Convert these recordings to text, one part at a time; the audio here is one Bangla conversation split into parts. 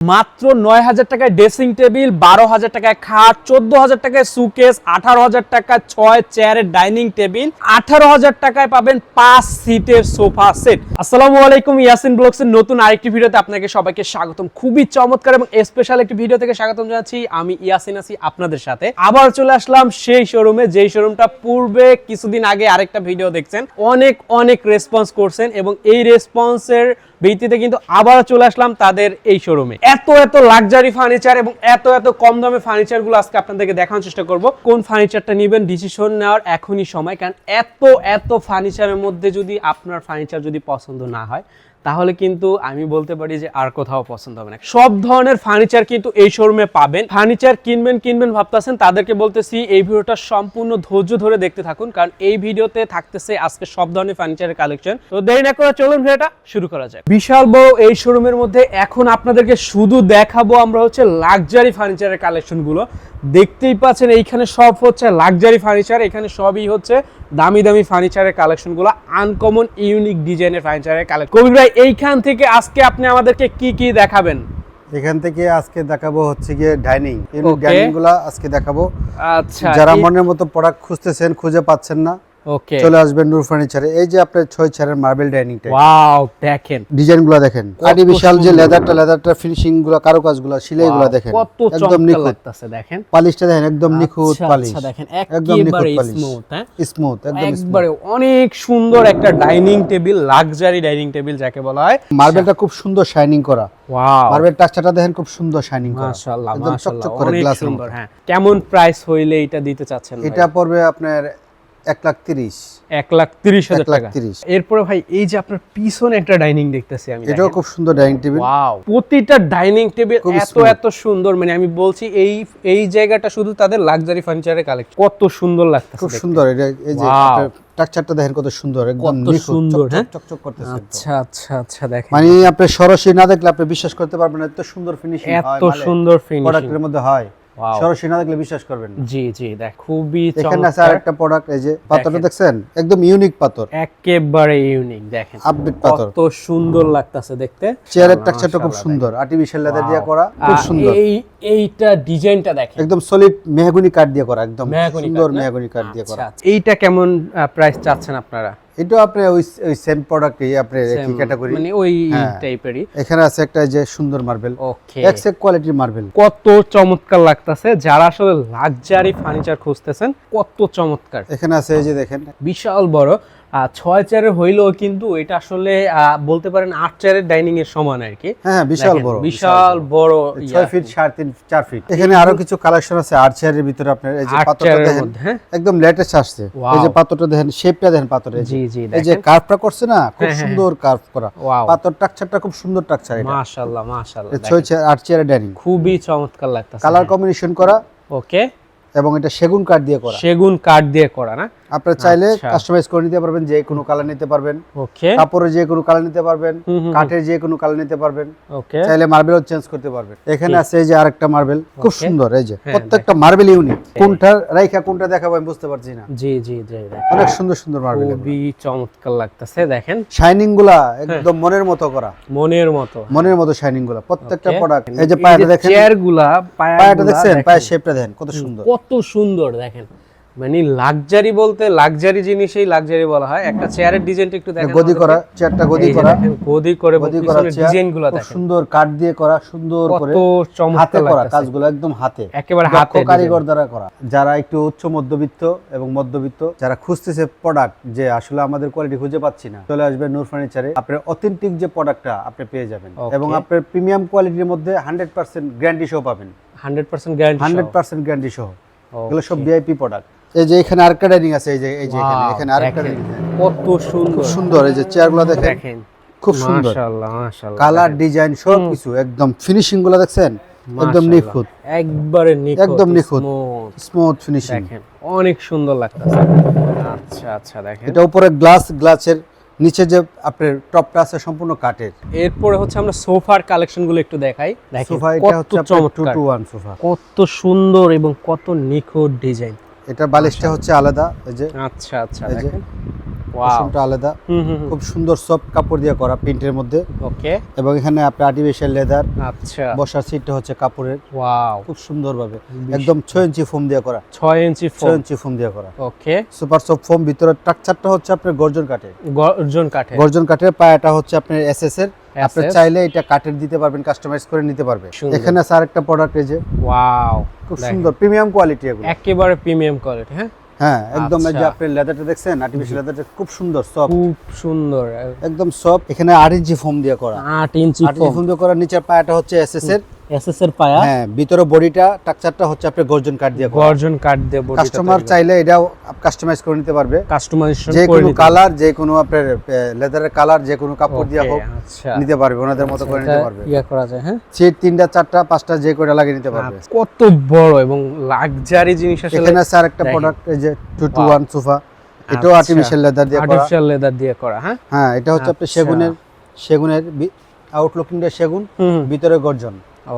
মাত্র নয় হাজার টাকায় ড্রেসিং টেবিল, বারো হাজার টাকায় খাট, চোদ্দ হাজার টাকায় সুকেস আঠারো হাজার টাকায় ছয় চেয়ারের ডাইনিং টেবিল, আঠারো হাজার টাকায় পাবেন পাঁচ সিটের সোফা সেট। আসসালামু আলাইকুম, ইয়াসিন ব্লগসের নতুন আরেকটি ভিডিওতে আপনাকে সবাইকে স্বাগতম। খুবই চমৎকার এবং স্পেশাল একটি ভিডিও থেকে স্বাগতম জানাচ্ছি। আমি ইয়াসিন আছি আপনাদের সাথে। আবার চলে আসলাম সেই শোরুমে যেই শোরুমটা পূর্বে কিছুদিন আগে আরেকটা ভিডিও দেখছেন। অনেক অনেক রেসপন্স করছেন এবং এই রেসপন্সের ভিত্তিতে কিন্তু আবার চলে আসলাম তাদের এই শোরুমে এত এত লাক্সারি ফার্নিচার এবং এত এত কম দামে ফার্নিচারগুলো আজকে আপনাদেরকে দেখানোর চেষ্টা করব। কোন ফার্নিচারটা নেবেন ডিসিশন নেওয়ার এখনই সময়। কারণ এত এত ফার্নিচারের মধ্যে যদি আপনার ফার্নিচার যদি পছন্দ না হয় তাহলে কিন্তু আমি বলতে পারি যে আর কোথাও পছন্দ হবে না। সব ধরনের ফার্নিচার কিন্তু এই শোরুমে পাবেন। ফার্নিচার কিনবেন কিনবেন ভাবতেছেন, তাদেরকে বলতেছি এই ভিডিওটা সম্পূর্ণ ধৈর্য ধরে দেখতে থাকুন, কারণ এই ভিডিওতে থাকতেছে আজকে সব ধরনের ফার্নিচারের কালেকশন তো দেরি না করে চলুন ভিডিওটা শুরু করা যায় বিশাল বড় এই শোরুমের মধ্যে এখন আপনাদেরকে শুধু দেখাবো আমরা হচ্ছে লাক্সারি ফার্নিচারের কালেকশনগুলো দেখতেই পাচ্ছেন এইখানে সব হচ্ছে লাক্সারি ফার্নিচার এখানে সবই হচ্ছে দামি দামি ফার্নিচারের কালেকশনগুলো আনকমন ইউনিক ডিজাইনের ফার্নিচারের কালেকশন কবির ভাই এইখান থেকে আজকে আপনি আমাদেরকে কি কি দেখাবেন? এখান থেকে আজকে দেখাবো হচ্ছে গিয়ে ডাইনিং ডাইনিংগুলা আজকে দেখাবো। আচ্ছা যারা মনের মতো প্রোডাক্ট খুঁজতেছেন খুঁজে পাচ্ছেন না ওকে চলে আসবেন নূর ফার্নিচারে। এই যে আপনার ছয় মার্বেল ডাইনিং টেবিল ওয়াও দেখেন। ডিজাইনগুলা দেখেন আর্টিফিশিয়াল যে লেদারটা লেদারটা ফিনিশিংগুলা দেখেন। একদম নিখুঁত। দেখেন। পালিশটা দেখেন একদম নিখুঁত আচ্ছা, পালিশ। আচ্ছা, দেখেন একদম নিখুঁত পালিশ। স্মুথ হ্যাঁ? স্মুথ একদম একবারে অনেক সুন্দর একটা dining table luxury dining table যাকে বলা হয়। মার্বেলটা খুব সুন্দর শাইনিং করা। ওয়াও মার্বেল টাচটা দেখেন খুব সুন্দর শাইনিং করা। মাশাআল্লাহ মাশাআল্লাহ অনেক সুন্দর হ্যাঁ। কেমন প্রাইস হইলে এটা দিতে চাচ্ছেন এটা পড়বে আপনার এক লাখ তিরিশ এক লাখ তিরিশ হাজার লাখ টাকা তিরিশ। এরপরে ভাই এই যে আপনার পিছনে একটা ডাইনিং দেখতেছি আমি এটাও খুব সুন্দর ডাইনিং টেবিল ওয়াও প্রতিটা ডাইনিং টেবিল এত এত সুন্দর মানে আমি বলছি এই এই জায়গাটা শুধু তাদের লাক্সারি ফার্নিচারের কালেকশন কত সুন্দর লাগতেছে খুব সুন্দর এটা এই যে. স্ট্রাকচারটা দেখেন কত সুন্দর একদম সুন্দর, চকচক, হ্যাঁ? করতেছে। আচ্ছা আচ্ছা আচ্ছা দেখেন মানে আপনি সরাসরি না দেখলে আপনি বিশ্বাস করতে পারবেন এত সুন্দর ফিনিশিং এত সুন্দর ফিনিশিং প্রোডাক্টের মধ্যে হয়. সরাসরি না দেখলে বিশ্বাস করবেন জি জি দেখ খুবই এখানে আছে আরেকটা প্রোডাক্ট এই যে পাথরটা দেখছেন? একদম ইউনিক পাথর। একেবারে ইউনিক দেখেন। আপডেট পাথর। কত সুন্দর লাগতেছে দেখতে। চেয়ারের টেক্সচারটা খুব সুন্দর। আর্টিফিশিয়াল লেদার দিয়ে করা খুব সুন্দর। এই এইটা ডিজাইনটা দেখেন। একদম সলিড মেহগুনি কাঠ দিয়ে করা একদম সুন্দর মেহগুনি কাঠ দিয়ে করা। আচ্ছা আচ্ছা। এইটা কেমন প্রাইস চাচ্ছেন আপনারা? এটা আপনি ওই ওই সেম প্রোডাক্টই আপনি একই ক্যাটাগরি মানে ওই হ্যাঁ। টাইপেরই এখানে আছে একটা যে সুন্দর মার্বেল ওকে এক্সেক কোয়ালিটির মার্বেল কত চমৎকার লাগতাছে। যারা আসলে লাক্সারি ফার্নিচার খুঁজতেছেন কত চমৎকার। এখানে আছে এই যে দেখেন। বিশাল বড়। ছয় চেয়ারের হইলেও কিন্তু এটা আসলে বলতে পারেন আট চেয়ারের ডাইনিং এর সমান আর কি। হ্যাঁ বিশাল বড় বিশাল বড়। ছয় ফিট সাড়ে তিন চার ফিট এখানে আরও কিছু কালেকশন আছে আট চেয়ারের ভিতরে আপনার এই যে পাথরটা দেখেন হ্যাঁ। একদম লেটেস্ট আসছে। এই যে পাথরটা দেখেন শেপটা দেখেন পাথরের জি জি এই যে কার্ভটা করছে না খুব হ্যাঁ, হ্যাঁ, সুন্দর কার্ভ করা। পাথর টাকচারটা খুব সুন্দর টাকচার এটা। মাশাআল্লাহ মাশাআল্লাহ ছয় চেয়ার আট চেয়ারের ডাইনিং খুবই চমৎকার লাগতেছে। কালার কম্বিনেশন করা ওকে এবং এটা সেগুন কাঠ দিয়ে করা। সেগুন কাঠ দিয়ে করা না? আপনারা চাইলে আচ্ছা। কাস্টমাইজ করে নিতে পারবেন যে কোনো কালার নিতে পারবেন। ওকে। কাপড়ের যে কোনো কালার নিতে পারবেন কাঠের যে কোনো কালার নিতে পারবেন। ওকে। চাইলে মার্বেলও চেঞ্জ করতে পারবেন। এখানে আছে এই যে আরেকটা মার্বেল খুব সুন্দর এই যে হ্যাঁ, প্রত্যেকটা মার্বেল ইউনিক কোনটা রাইখা কোনটা দেখাবো আমি বুঝতে পারছি না। জি জি জি অনেক সুন্দর সুন্দর মার্বেল খুবই চমৎকার লাগতেছে দেখেন। শাইনিংগুলা একদম মনের মতো করা। মনের মতো। মনের মতো শাইনিংগুলা। প্রত্যেকটা প্রোডাক্ট এই যে পায়াটা দেখেন। চেয়ারগুলা পায়াটা দেখছেন? পায়ের শেপটা দেখেন কত সুন্দর। কত সুন্দর দেখেন। মানে লাক্সারি বলতে লাক্সারি জিনিসই লাক্সারি বলা হয়। একটা চেয়ারের ডিজাইনটা একটু দেখেন গদি করা চেয়ারটা গদি করা। গদি করে গদি করা চেয়ার ডিজাইনগুলা খুব দেখেন। সুন্দর কাঠ দিয়ে করা সুন্দর করে কত হাতে চমৎকার করা কাজগুলো একদম হাতে। একেবারে হাতে কারিগর দ্বারা করা। যারা একটু উচ্চ মধ্যবিত্ত এবং মধ্যবিত্ত যারা খুঁজতেছে প্রোডাক্ট যে আসলে আমাদের কোয়ালিটি খুঁজে পাচ্ছি না চলে আসবে নূর ফার্নিচারে আপনার অথেন্টিক যে প্রোডাক্টটা আপনি পেয়ে যাবেন। এবং আপনার প্রিমিয়াম কোয়ালিটির মধ্যে হান্ড্রেড পার্সেন্ট গ্যারান্টি সহ পাবেন। Hundred percent guarantee hundred percent guarantee সহ এগুলো সব ভিআইপি প্রোডাক্ট এই যে এখানে আরেকটা ডাইনিং আছে এই যে এই যে এখানে এখানে আরেকটা ডাইনিং কত সুন্দর। খুব সুন্দর এই যে চেয়ারগুলো দেখেন দেখেন। খুব সুন্দর। মাশাআল্লাহ মাশাআল্লাহ কালার ডিজাইন সব কিছু একদম ফিনিশিংগুলো দেখছেন? একদম। নিখুঁত। একবারে নিখুঁত একদম নিখুঁত। স্মুথ ফিনিশিং দেখেন অনেক সুন্দর লাগতেছে। আচ্ছা আচ্ছা দেখেন। এটা উপরে গ্লাস গ্লাসের নিচে যে আপনার টপটা আছে সম্পূর্ণ কাঠের। এরপরে হচ্ছে আমরা সোফার কালেকশনগুলো একটু দেখাই। সোফা এটা হচ্ছে আপনার টু সোফা। কত সুন্দর এবং কত নিখুঁত ডিজাইন। এটা বালিশটা হচ্ছে আলাদা এই যে আচ্ছা আচ্ছা এই যে। কুশনটা আলাদা। খুব সুন্দর সফট কাপড় দিয়ে করা প্রিন্টের মধ্যে। ওকে। এবং এখানে আপনার আর্টিফিশিয়াল লেদার আচ্ছা। বসার সিটটা হচ্ছে কাপড়ের। ওয়াও। খুব সুন্দরভাবে। একদম ছয় ইঞ্চি ফোম দিয়ে করা। ছয় ইঞ্চি ছয় ফোম ইঞ্চি ফোম দিয়ে করা। ওকে। সুপার সফট ফোম ভিতরে স্ট্রাকচারটা হচ্ছে আপনার গর্জন কাঠের। গর্জন কাঠে গর্জন কাঠের পায়াটা হচ্ছে আপনার এসএস এর। আপনি চাইলে এটা কাটের দিতে পারবেন কাস্টমাইজ করে নিতে পারবে। এখানে স্যার একটা প্রোডাক্ট এই যে। ওয়াও খুব সুন্দর প্রিমিয়াম কোয়ালিটি এগুলো। একেবারে প্রিমিয়াম কোয়ালিটি হ্যাঁ? হ্যাঁ একদম এই যে আচ্ছা। আপনি লেদারটা দেখছেন আর্টিফিশিয়াল লেদারটা খুব সুন্দর সফট খুব সুন্দর। একদম সফট এখানে আর ইঞ্চি ফোম দিয়ে করা। আট ইঞ্চি আট ইঞ্চি ফোম দিয়ে করা নিচের পায়াটা হচ্ছে এসএস এর এসএস এর পায়া। হ্যাঁ ভিতরে বডিটা স্ট্রাকচারটা হচ্ছে আপনার গর্জন কাঠ দিয়ে গর্জন কাঠ দিয়ে বডিটা কাস্টমার চাইলে এটাও কাস্টমাইজ করে নিতে পারবে। কাস্টমাইজেশন যে কোনো কালার যে কোনো আপনার লেদারের কালার যে কোনো কাপড় দিয়ে হোক আচ্ছা। নিতে পারবে ওনাদের মতো করে নিতে পারবে। ইয়া করা যায় হ্যাঁ? সিট তিনটা চারটা পাঁচটা যে কয়টা লাগিয়ে নিতে পারবে। আচ্ছা, কত বড় এবং লাক্সারি জিনিস আসলে এখানে আরেকটা দেখেন। প্রোডাক্ট যে two two Wow. One sofa এটাও আচ্ছা। আর্টিফিশিয়াল লেদার দিয়ে করা। আর্টিফিশিয়াল লেদার দিয়ে করা হ্যাঁ? হ্যাঁ এটা হচ্ছে আপনার আচ্ছা। সেগুনের সেগুনের আউটলুকিংটা সেগুন ভিতরে গর্জন।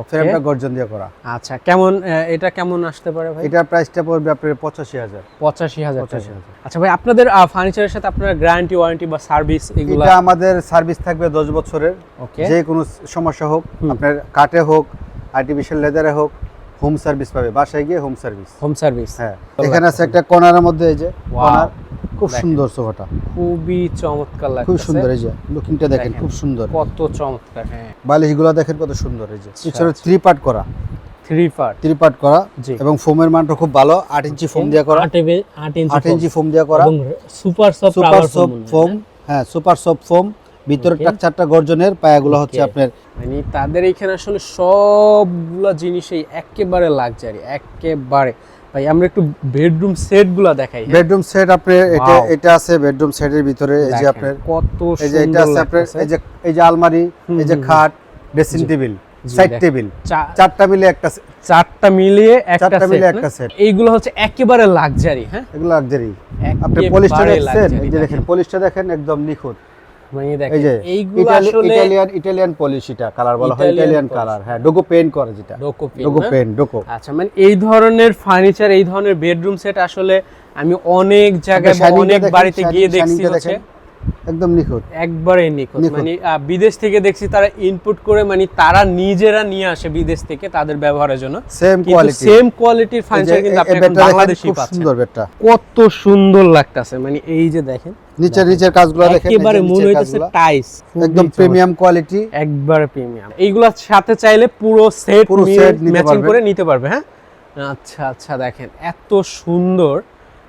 ফ্রেমটা গর্জন দিয়ে করা। আচ্ছা কেমন এটা কেমন আসতে পারে ভাই? এটার প্রাইসটা পড়বে আপনার পঁচাশি হাজার। পঁচাশি হাজার আচ্ছা ভাই আপনাদের ফার্নিচারের সাথে আপনার গ্যারান্টি ওয়ারেন্টি বা সার্ভিস এগুলো এটা আমাদের সার্ভিস থাকবে দশ বছরের। ওকে যে কোনো সমস্যা হোক আপনার কাঠে হোক আর্টিফিশিয়াল লেদারে হোক হোম সার্ভিস পাবে। বাসায় গিয়ে হোম সার্ভিস হোম সার্ভিস হ্যাঁ। এখানে আছে একটা কর্নারের মধ্যে এই যে. কর্নার খুব। সুন্দর সোফাটা। খুবই চমৎকার লাগছে খুব সুন্দর এই যে লুকিংটা দেখেন। খুব সুন্দর। কত চমৎকার হ্যাঁ। বালিশগুলো দেখেন কত সুন্দর এই যে। পিছনে। থ্রি পার্ট করা। থ্রি পার্ট থ্রি পার্ট করা জি। এবং ফোমের মানটা খুব ভালো আট ইঞ্চি ফোম দিয়ে করা। আট ইঞ্চি আট ইঞ্চি ফোম দেওয়া করা। Super soft super soft foam হ্যাঁ। সুপার সফট ফোম ভিতরে Okay. স্ট্রাকচারটা গর্জনের পায়াগুলো হচ্ছে আপনার মানে তাদের এখানে আসলে সবগুলো জিনিসই একেবারে লাক্সারি একেবারে। ভাই আমরা একটু বেডরুম সেটগুলা দেখাই? বেডরুম সেট আপনার এটা এটা আছে বেডরুম সেটের ভিতরে এই যে আপনার কত এই যে এটা আছে আপনার এই যে এই যে আলমারি এই যে খাট ড্রেসিং টেবিল সাইড টেবিল চারটা মিলে একটা চারটা মিলিয়ে একটা চারটা মিলে একটা সেট এইগুলো হচ্ছে একেবারে লাক্সারি হ্যাঁ? এগুলো লাক্সারি আপনি পলিশটা luxury এই যে দেখেন পলিশটা দেখেন একম নিখুঁত। মানে দেখেন। এইগুলো আসলে ইটালিয়ান ইটালিয়ান পলিশ এটা কালার বলা হয় ইটালিয়ান কালার হ্যাঁ ডোকো পেইন্ট করে যেটা। Duco pen Duco? Paint Duco. আচ্ছা মানে এই ধরনের ফার্নিচার এই ধরনের বেডরুম সেট আসলে আমি অনেক জায়গায় অনেক বাড়িতে গিয়ে দেখছি হচ্ছে। একদম নিখুঁত। একবারে নিখুঁত। মানে বিদেশ থেকে দেখছি তারা ইনপুট করে মানে তারা নিজেরা নিয়ে আসে বিদেশ থেকে তাদের ব্যবহারের জন্য। সেম কোয়ালিটি সেম কোয়ালিটির ফার্নিচার কিন্তু আপনি এখন বাংলাদেশি পাচ্ছেন। সুন্দর বেডটা কত সুন্দর লাগতাছে। মানে এই যে দেখেন নিচের নিচের কাজগুলো দেখেন একেবারে মনে হইতেছে টাইস একদম প্রিমিয়াম কোয়ালিটি একবারে প্রিমিয়াম এইগুলোর সাথে চাইলে পুরো সেট ম্যাচিং করে নিতে পারবে হ্যাঁ? আচ্ছা আচ্ছা দেখেন এত সুন্দর।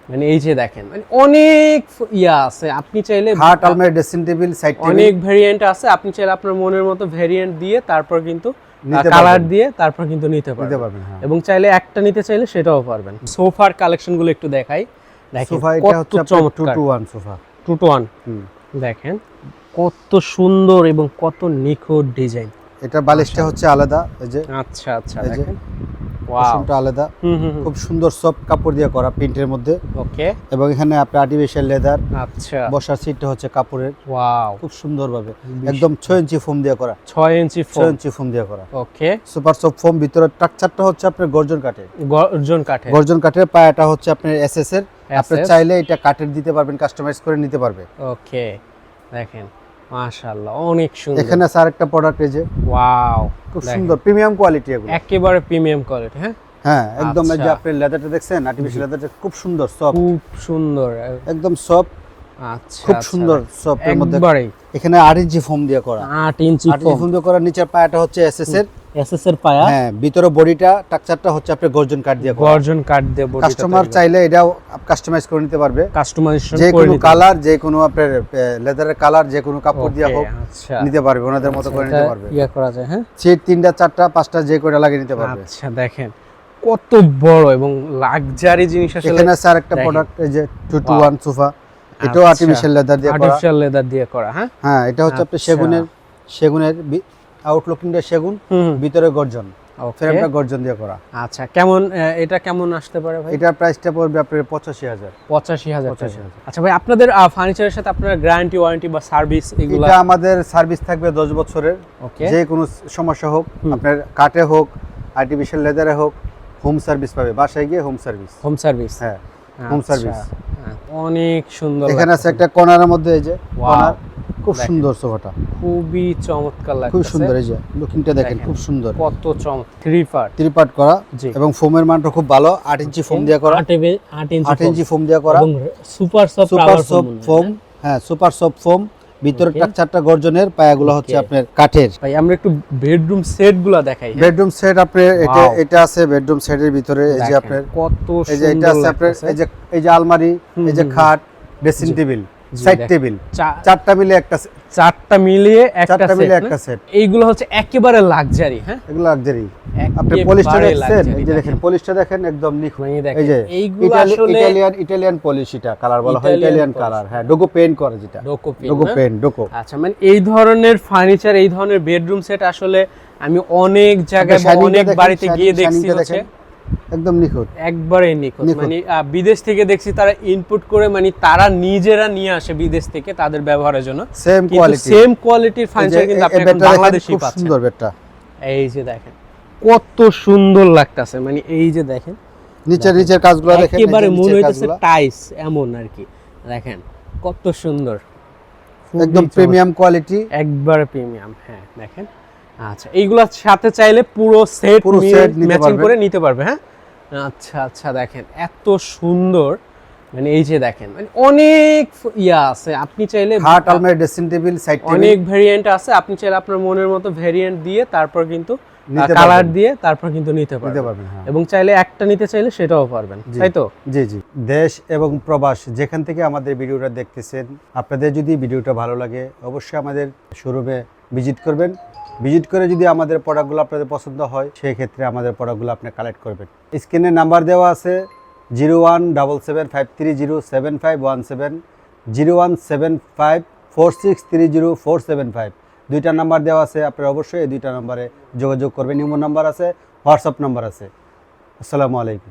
মানে এই যে দেখেন মানে অনেক ইয়া আছে। আপনি চাইলে খাট আলমারি ড্রেসিং টেবিল সাইড টেবিল অনেক ভেরিয়েন্ট আছে। আপনি চাইলে আপনার মনের মতো ভেরিয়েন্ট দিয়ে তারপর কিন্তু নিতে কালার। দিয়ে তারপর কিন্তু নিতে নিতে পারবেন। হ্যাঁ। এবং চাইলে একটা নিতে চাইলে সেটাও পারবেন। সোফার কালেকশনগুলো একটু দেখাই। দেখেন কত চমৎকার। Two one sofa. Two two one দেখেন কত সুন্দর এবং কত নিখুঁত ডিজাইন। এটা বালিশটা হচ্ছে আলাদা এই যে। আচ্ছা আচ্ছা দেখেন। কুশনটা আলাদা। খুব সুন্দর সফট কাপড় দিয়ে করা প্রিন্টের মধ্যে। ওকে এবং এখানে আপনার আর্টিফিশিয়াল লেদার আচ্ছা। বসার সিটটা হচ্ছে কাপড়ের। ওয়াও খুব সুন্দরভাবে। একদম ছয় ইঞ্চি ফোম দিয়ে করা। ছয় ইঞ্চি ছয় ফোম ইঞ্চি ফোম দিয়ে করা। ওকে সুপার সফট ফোম ভিতরে স্ট্রাকচারটা হচ্ছে আপনার গর্জন কাঠের। গর্জন কাঠে গর্জন কাঠের পায়াটা হচ্ছে আপনার এসএস এর। আপনি চাইলে এটা কাঠের দিতে পারবেন কাস্টমাইজ করে নিতে পারবে। ওকে দেখেন। মাশাআল্লাহ অনেক সুন্দর। এখানে স্যার একটা প্রোডাক্ট এই যে। ওয়াও খুব সুন্দর প্রিমিয়াম কোয়ালিটি এগুলো। একেবারে প্রিমিয়াম কোয়ালিটি হ্যাঁ? হ্যাঁ একদম এই যে আচ্ছা। আপনি লেদারটা দেখছেন? আর্টিফিশিয়াল লেদারটা খুব সুন্দর সফট খুব সুন্দর। একদম সফট আচ্ছা খুব আচ্ছা, সুন্দর সফট এর মধ্যে এখানে আর ইঞ্চি ফোম দিয়ে করা। আট ইঞ্চি আট ইঞ্চি ফোম দিয়ে করা। নিচের পায়াটা হচ্ছে এসএস এর এসএস এর পায়া। হ্যাঁ ভিতরে বডিটা স্ট্রাকচারটা হচ্ছে আপনার গর্জন কাঠ দিয়ে গর্জন কাঠ দিয়ে বডিটা কাস্টমার চাইলে এটাও কাস্টমাইজ করে নিতে পারবে। কাস্টমাইজেশন যে করে কোনো কালার যে কোনো আপনার লেদারের কালার যে কোনো কাপড় দিয়ে হোক আচ্ছা। নিতে পারবে ওনাদের মতো করে নিতে পারবে। ইয়া করা যায় হ্যাঁ? সিট তিনটা চারটা পাঁচটা যে কয়টা লাগিয়ে নিতে পারবে। আচ্ছা দেখেন কত বড় এবং লাক্সারি জিনিস আসলে এখানে আরেকটা দেখেন। প্রোডাক্ট এই যে two two Wow. One sofa এটাও আচ্ছা। আর্টিফিশিয়াল লেদার দিয়ে করা। আর্টিফিশিয়াল লেদার দিয়ে করা হ্যাঁ? হ্যাঁ এটা হচ্ছে আপনার আচ্ছা। সেগুনের সেগুনের আউটলুকিংটা সেগুন হুম ভিতরে গর্জন। ফ্রেমটা গর্জন দিয়ে করা। আচ্ছা কেমন এটা কেমন আসতে পারে ভাই? এটার প্রাইসটা পড়বে আপনার পঁচাশি হাজার। পঁচাশি হাজার পঁচাশি হাজার। আচ্ছা ভাই আপনাদের ফার্নিচারের সাথে আপনার গ্যারান্টি ওয়ারেন্টি বা সার্ভিস এগুলো আমাদের সার্ভিস থাকবে দশ বছরের। যে কোনো সমস্যা হোক আপনার কাঠে হোক আর্টিফিশিয়াল লেদারে হোক হোম সার্ভিস পাবে। বাসায় গিয়ে হোম সার্ভিস হোম সার্ভিস হ্যাঁ home service। অনেক সুন্দর এখানে আছে একটা কর্নারের মধ্যে এই যে. কর্নার। খুব সুন্দর সোফাটা। খুবই চমৎকার লাগছে খুব সুন্দর এই যে লুকিংটা দেখেন। খুব সুন্দর। কত চমৎকার থ্রি পার্ট ত্রিপাট করা এবং ফোমের মানটা খুব ভালো আট ইঞ্চি ফোম দিয়ে করা। আট ইঞ্চি আট ইঞ্চি ফোম দিয়ে করা। Super soft super soft foam হ্যাঁ সুপার সফট ফোম ভিতরে চারটা গর্জনের পায়াগুলো হচ্ছে আপনার কাঠের। ভাই আমরা একটু বেডরুম সেটগুলা দেখাই? বেডরুম সেট আপনার এটা এটা আছে বেডরুম সেটের ভিতরে এই যে আপনার কত এই যে এটা আছে আপনার এই যে এই যে আলমারি এই যে। খাট ড্রেসিং টেবিল সাইড টেবিল চারটা মিলে একটা চারটা মিলিয়ে একটা চারটা মিলে একটা সেট এইগুলো হচ্ছে একেবারে লাক্সারি হ্যাঁ? এগুলো লাক্সারি আপনি পলিশটা দেখছেন এই যে দেখেন পলিশটা দেখেন একদম নিখুঁত। মানে এই যে এইগুলো আসলে ইটালিয়ান ইটালিয়ান পলিশ এটা কালার বলা হয় Italian কালার হ্যাঁ ডোগো পেইন্ট করে যেটা। ডোকো পিন, ডোগো পেইন্ট ডোগো আচ্ছা মানে এই ধরনের ফার্নিচার এই ধরনের বেডরুম সেট আসলে আমি অনেক জায়গায় অনেক বাড়িতে গিয়ে দেখছি হচ্ছে। একদম নিখুঁত। একবারে নিখুঁত। মানে বিদেশ থেকে দেখছি তারা ইনপুট করে মানে তারা নিজেরা নিয়ে আসে বিদেশ থেকে তাদের ব্যবহারের জন্য। সেম কোয়ালিটি সেম কোয়ালিটির ফার্নিচার কিন্তু আপনি এখন বাংলাদেশি পাচ্ছেন। সুন্দর বেডটা এই যে দেখেন কত সুন্দর লাগতাছে। মানে এই যে দেখেন নিচের নিচের কাজগুলো দেখেন একেবারে মনে হইতেছে টাইস এমন আর কি। দেখেন কত সুন্দর। একদম প্রিমিয়াম কোয়ালিটি একবারে প্রিমিয়াম হ্যাঁ দেখেন। আচ্ছা এইগুলোর সাথে চাইলে পুরো সেট ম্যাচিং করে নিতে পারবে হ্যাঁ? আচ্ছা আচ্ছা দেখেন এত সুন্দর। মানে এই যে দেখেন মানে অনেক ইয়া আছে। আপনি চাইলে খাট আলমারি ড্রেসিং টেবিল সাইড টেবিল অনেক ভেরিয়েন্ট আছে। আপনি চাইলে আপনার মনের মতো ভেরিয়েন্ট দিয়ে তারপর কিন্তু নিতে কালার দিয়ে তারপর কিন্তু নিতে পারবেন। হ্যাঁ। এবং চাইলে একটা নিতে চাইলে সেটাও পারবেন তাই তো? জি জি। দেশ এবং প্রবাস যেখান থেকে আমাদের ভিডিওটা দেখতেছেন আপনাদের যদি ভিডিওটা ভালো লাগে অবশ্যই আমাদের শোরুমে ভিজিট করবেন। ভিজিট করে যদি আমাদের প্রোডাক্টগুলো আপনাদের পছন্দ হয় সেই ক্ষেত্রে আমাদের প্রোডাক্টগুলো আপনি কালেক্ট করবেন। স্ক্রিনে নাম্বার দেওয়া আছে zero one double seven five three zero seven five one seven zero one seven five four six three zero four seven five দুইটা নাম্বার দেওয়া আছে, আপনারা অবশ্যই এই দুইটা নাম্বারে যোগাযোগ করবেন। ইমো নাম্বার আছে হোয়াটসঅ্যাপ নাম্বার আছে। আসসালামু আলাইকুম।